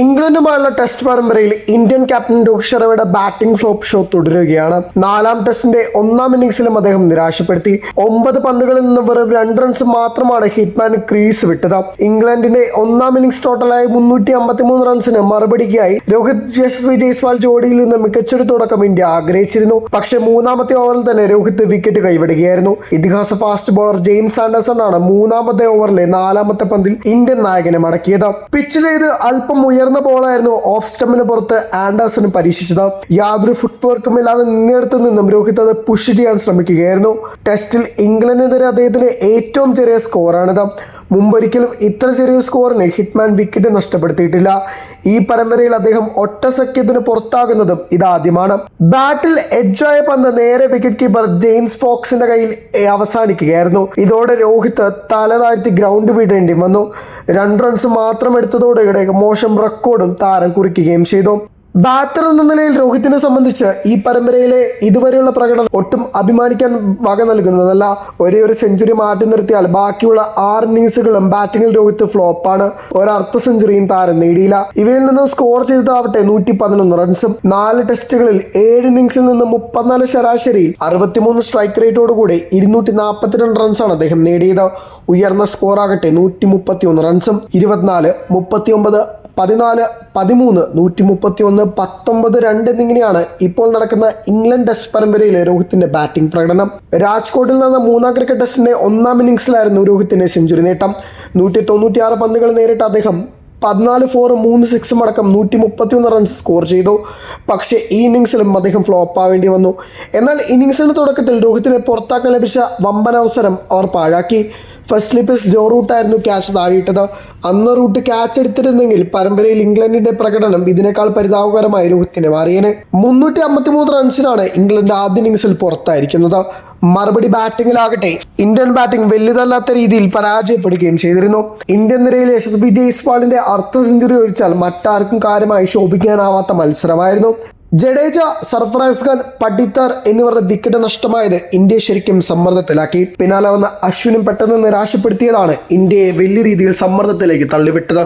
ഇംഗ്ലണ്ടുമായുള്ള test പരമ്പരയിൽ Indian captain Rohit ശർമ്മയുടെ batting flop show തുടരുകയാണ്. നാലാം ടെസ്റ്റിന്റെ ഒന്നാം ഇന്നിംഗ്സിലും അദ്ദേഹം നിരാശപ്പെടുത്തി. ഒമ്പത് പന്തുകളിൽ നിന്ന് വെറും രണ്ട് റൺസ് മാത്രമാണ് ഹിറ്റ്മാൻ ക്രീസ് വിട്ടത്. ഇംഗ്ലണ്ടിന്റെ ഒന്നാം ഇന്നിംഗ്സ് ടോട്ടലായി മുന്നൂറ്റി അമ്പത്തിമൂന്ന് റൺസിന് മറുപടിക്കായി രോഹിത് ജസ്വി ജയ്സ്വാൾ ജോഡിയിൽ നിന്ന് മികച്ചൊരു തുടക്കം ഇന്ത്യ ആഗ്രഹിച്ചിരുന്നു. പക്ഷേ മൂന്നാമത്തെ ഓവറിൽ തന്നെ രോഹിത് വിക്കറ്റ് കൈവിടുകയായിരുന്നു. ഇതിഹാസ ഫാസ്റ്റ് ബോളർ ജെയിംസ് ആൻഡേഴ്സൺ ആണ് മൂന്നാമത്തെ ഓവറിലെ നാലാമത്തെ പന്തിൽ ഇന്ത്യൻ നായകനെ മടക്കിയത്. പിച്ച് ചെയ്ത് അല്പം ഉയർന്ന ബോളായിരുന്നു ഓഫ് സ്റ്റമ്പിന് പുറത്ത് ആൻഡേഴ്സൺ പരീക്ഷിച്ചത്. യാതൊരു ഫുട് വർക്കും ഇല്ലാതെ നിന്നിടത്ത് നിന്നും രോഹിത് അത് പുഷ് ചെയ്യാൻ ശ്രമിക്കുകയായിരുന്നു. ടെസ്റ്റിൽ ഇംഗ്ലണ്ടിനെതിരെ അദ്ദേഹത്തിന് ഏറ്റവും ചെറിയ സ്കോറാണിത് മുമ്പൊരിക്കലും ഇത്ര ചെറിയ സ്കോറിന് ഹിറ്റ്മാൻ വിക്കറ്റ് നഷ്ടപ്പെടുത്തിയിട്ടില്ല. ഈ പരമ്പരയിൽ അദ്ദേഹം ഒറ്റ സഖ്യത്തിന് പുറത്താകുന്നതും ഇതാദ്യമാണ്. ബാറ്റിൽ എഡ്ജായ പന്ത് നേരെ വിക്കറ്റ് കീപ്പർ ജെയിംസ് ഫോക്സിന്റെ കയ്യിൽ അവസാനിക്കുകയായിരുന്നു. ഇതോടെ രോഹിത് തല താഴ്ത്തി ഗ്രൗണ്ട് വിടേണ്ടി വന്നു രണ്ട് റൺസ് മാത്രം എടുത്തതോടെ മോശം റെക്കോർഡും താരം കുറിക്കുകയും ചെയ്തു. ബാറ്റർ എന്ന നിലയിൽ രോഹിത്തിനെ സംബന്ധിച്ച് ഈ പരമ്പരയിലെ ഇതുവരെയുള്ള പ്രകടനം ഒട്ടും അഭിമാനിക്കാൻ വക നൽകുന്നതല്ല. ഒരേ ഒരു സെഞ്ചുറി മാറ്റി നിർത്തിയാൽ ബാക്കിയുള്ള ആറ് ഇന്നിങ്സുകളും ബാറ്റിംഗിൽ രോഹിത് ഫ്ലോപ്പാണ് ഒരർദ്ധ സെഞ്ചുറിയും താരം നേടിയില്ല. ഇവയിൽ നിന്നും സ്കോർ ചെയ്തതാവട്ടെ നൂറ്റി പതിനൊന്ന് റൺസും നാല് ടെസ്റ്റുകളിൽ ഏഴ് ഇന്നിങ്സിൽ നിന്ന് മുപ്പത്തിനാല് ശരാശരിയിൽ അറുപത്തിമൂന്ന് സ്ട്രൈക്ക് റേറ്റോടുകൂടി ഇരുന്നൂറ്റി നാൽപ്പത്തിരണ്ട് റൺസാണ് അദ്ദേഹം നേടിയത്. ഉയർന്ന സ്കോർ ആകട്ടെ നൂറ്റി മുപ്പത്തി ഒന്ന് റൺസും ഇരുപത്തിനാല് മുപ്പത്തി ഒമ്പത് പതിനാല് പതിമൂന്ന് നൂറ്റി മുപ്പത്തി ഒന്ന് പത്തൊമ്പത് രണ്ട് എന്നിങ്ങനെയാണ് ഇപ്പോൾ നടക്കുന്ന ഇംഗ്ലണ്ട് ടെസ്റ്റ് പരമ്പരയിലെ രോഹിത്തിന്റെ ബാറ്റിംഗ് പ്രകടനം. രാജ്കോട്ടിൽ നടന്ന മൂന്നാം ക്രിക്കറ്റ് ടെസ്റ്റിന്റെ ഒന്നാം ഇന്നിംഗ്സിലായിരുന്നു രോഹിത്തിന്റെ സെഞ്ചുറി നേട്ടം. നൂറ്റി തൊണ്ണൂറ്റിയാറ് പന്തുകൾ നേരിട്ട് അദ്ദേഹം പതിനാല് ഫോറും മൂന്ന് സിക്സും അടക്കം നൂറ്റി മുപ്പത്തിയൊന്ന് റൺസ് സ്കോർ ചെയ്തു. പക്ഷേ ഈ ഇന്നിങ്സിലും അദ്ദേഹം ഫ്ലോപ്പ് ആവേണ്ടി വന്നു. എന്നാൽ ഇന്നിങ്സിന്റെ തുടക്കത്തിൽ രോഹിത്തിനെ പുറത്താക്കാൻ ലഭിച്ച വമ്പൻ അവസരം അവർ പാഴാക്കി. ഫസ്റ്റ് സ്ലിപ്പിൽ ജോ റൂട്ടായിരുന്നു ക്യാച്ച് താഴെയിട്ടത്. അന്ന് റൂട്ട് ക്യാച്ച് എടുത്തിരുന്നെങ്കിൽ പരമ്പരയിൽ ഇംഗ്ലണ്ടിന്റെ പ്രകടനം ഇതിനേക്കാൾ പരിതാപകരമായി രോഹിത്തിനെ മാറിയേനെ. മുന്നൂറ്റി അമ്പത്തി മൂന്ന് റൺസിനാണ് ഇംഗ്ലണ്ട് ആദ്യ ഇന്നിംഗ്സിൽ പുറത്തായിരിക്കുന്നത്. മറുപടി ബാറ്റിംഗിലാകട്ടെ ഇന്ത്യൻ ബാറ്റിംഗ് വലുതല്ലാത്ത രീതിയിൽ പരാജയപ്പെടുകയും ചെയ്തിരുന്നു. ഇന്ത്യൻ നിരയിൽ യശസ്വി ജയ്സ്വാളിന്റെ അർദ്ധ സെഞ്ചുറി ഒഴിച്ചാൽ മറ്റാർക്കും കാര്യമായി ശോഭിക്കാനാവാത്ത മത്സരമായിരുന്നു. ജഡേജ സർഫറാസ് ഖാൻ പഡിത്തർ എന്നിവരുടെ വിക്കറ്റ് നഷ്ടമായത് ഇന്ത്യയെ ശരിക്കും സമ്മർദ്ദത്തിലാക്കി. പിന്നാലെ വന്ന അശ്വിനും പെട്ടെന്ന് നിരാശപ്പെടുത്തിയതാണ് ഇന്ത്യയെ വലിയ രീതിയിൽ സമ്മർദ്ദത്തിലേക്ക് തള്ളിവിട്ടത്.